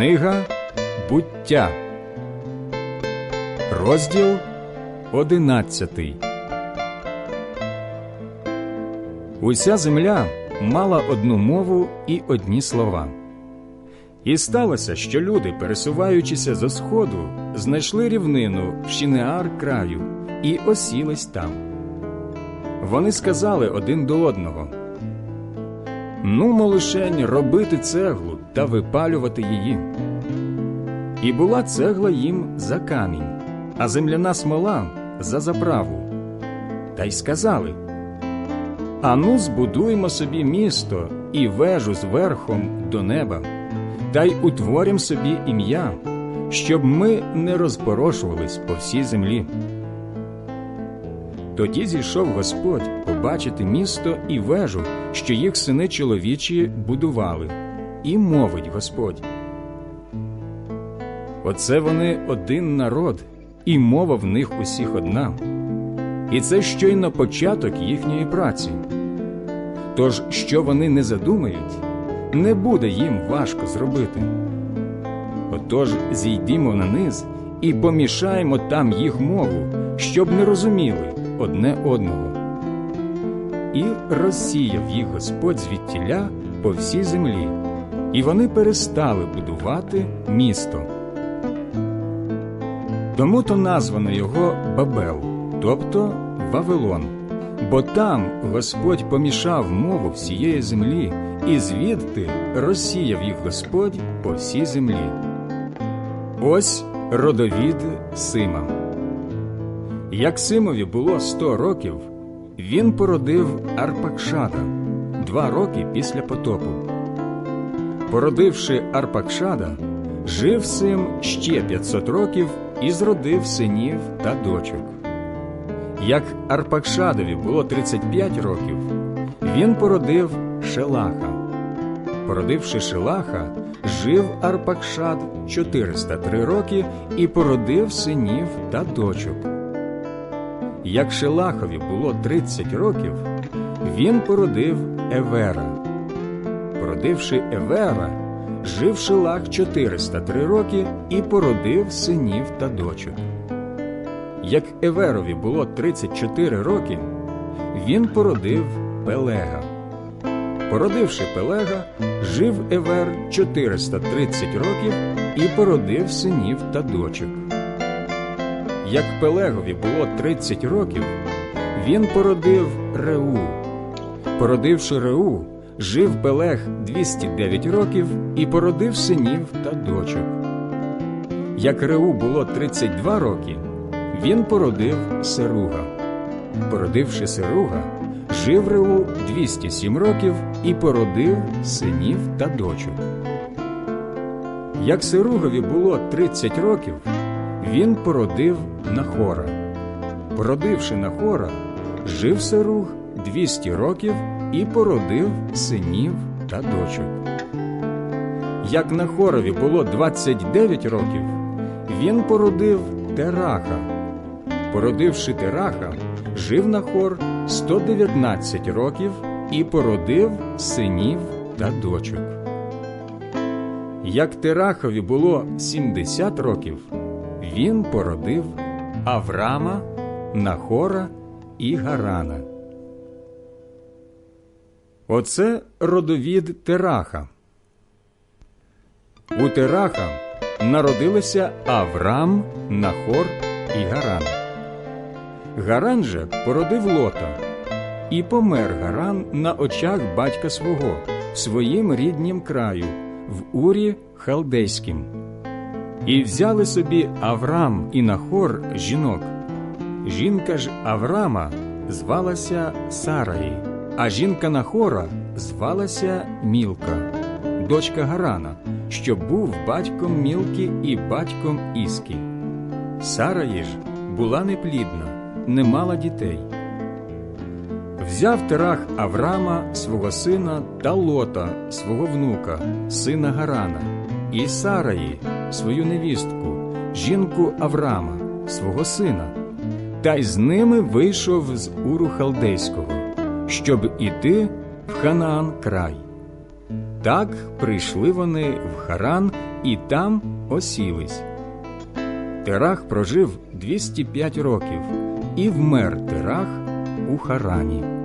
Книга буття, розділ одинадцятий. Уся земля мала одну мову і одні слова. І сталося, що люди, пересуваючися зо сходу, знайшли рівнину в Шінеар краю і осілись там. Вони сказали один до одного Ну, лишень робити цеглу та випалювати її. І була цегла їм за камінь, а земляна смола за заправу. Та й сказали Ану, збудуємо собі місто і вежу з верхом до неба, та й утворім собі ім'я, щоб ми не розпорошувались по всій землі. Тоді зійшов Господь побачити місто і вежу, що їх сини чоловічі будували, і мовить Господь. Оце вони один народ, і мова в них усіх одна. І це щойно початок їхньої праці. Тож, що вони не задумають, не буде їм важко зробити. Отож зійдімо на низ і помішаємо там їх мову, щоб не розуміли одне одного. І розсіяв їх Господь звідтіля по всій землі, і вони перестали будувати місто. Тому то названо його Бабел, тобто Вавилон, бо там Господь помішав мову всієї землі, і звідти розсіяв їх Господь по всій землі. Ось родовід Сима. Як Симові було сто років, він породив Арпакшада два роки після потопу. Породивши Арпакшада, жив Сим ще 500 років і зродив синів та дочок. Як Арпакшадові було 35 років, він породив Шелаха. Породивши Шелаха, жив Арпакшад 403 роки і породив синів та дочок. Як Шелахові було 30 років, він породив Евера. Породивши Евера, жив Шелах 403 роки і породив синів та дочок. Як Еверові було 34 роки, він породив Пелега. Породивши Пелега, жив Евер 430 років і породив синів та дочок. Як Пелегові було 30 років, він породив Реу. Породивши Реу, жив Пелег 209 років і породив синів та дочок. Як Реу було 32 роки, він породив Серуга. Породивши Серуга, жив Реу 207 років і породив синів та дочок. Як Серугові було 30 років, він породив Нахора. Породивши Нахора, жив Серуг 200 років і породив синів та дочок. Як Нахорові було 29 років, він породив Тераха. Породивши Тераха, жив Нахор 119 років і породив синів та дочок. Як Терахові було 70 років, він породив Аврама, Нахора і Гарана. Оце родовід Тераха. У Тераха народилися Аврам, Нахор і Гаран. Гаран же породив Лота, і помер Гаран на очах батька свого в своїм ріднім краю, в Урі Халдейським. І взяли собі Аврам і Нахор жінок. Жінка ж Аврама звалася Сараї, а жінка Нахора звалася Мілка, дочка Гарана, що був батьком Мілки і батьком Іскі. Сараї ж була неплідна, не мала дітей. Взяв Терах Аврама свого сина та Лота, свого внука, сина Гарана, і Сараї, свою невістку, жінку Аврама, свого сина, та й з ними вийшов з Уру Халдейського, щоб іти в Ханаан край. Так прийшли вони в Харан і там осілись. Терах прожив 205 років і вмер тирах у Харані.